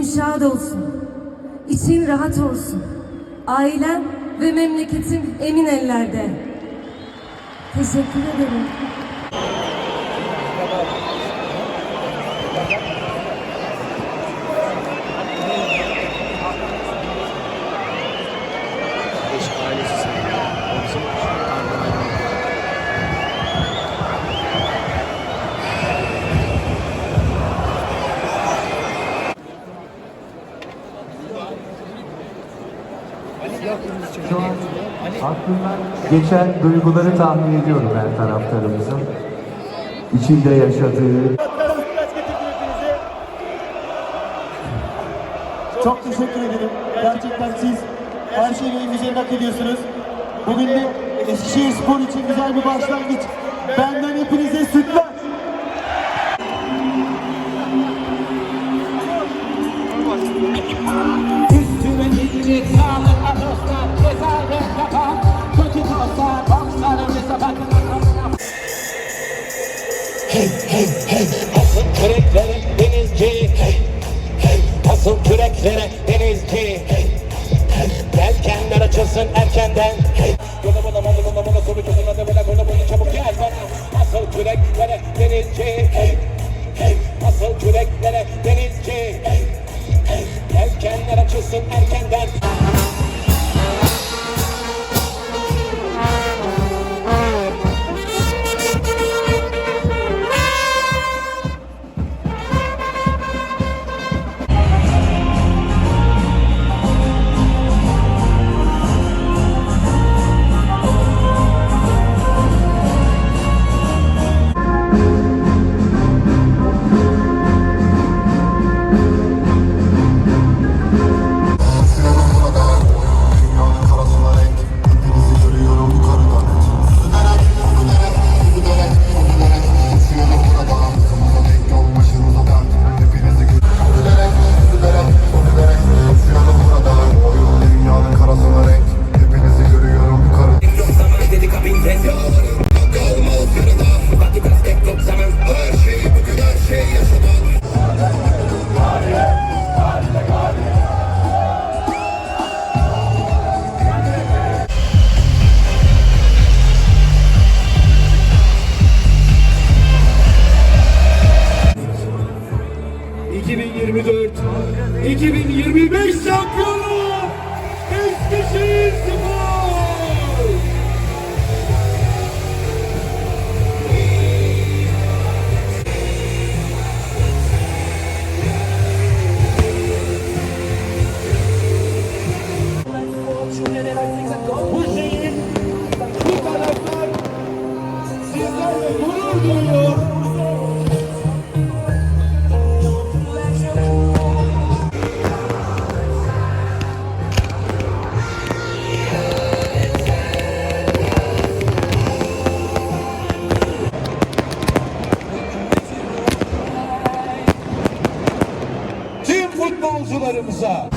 şad olsun. İçin rahat olsun. Ailen ve memleketin emin ellerde. Teşekkür ederim. Şu an aklımdan geçen duyguları tahmin ediyorum her taraftarımızın. İçinde yaşadığı Çok teşekkür ederim. Gerçekten siz her şeyin en güzelini hak ediyorsunuz. Bugün de Eskişehir Spor için güzel bir başlangıç. Benden hepinize Hey hey hey Asıl küreklere denizci Hey hey Asıl küreklere denizci Hey hey Yelkenler açılsın erkenden Hey Yola bana bana bana bana soru çözün hadi bana bana çabuk gel bana Asıl küreklere denizci Hey hey Asıl küreklere denizci Hey hey Yelkenler açılsın erkenden 2025 şampiyonu Eskişehir Spor. sularımıza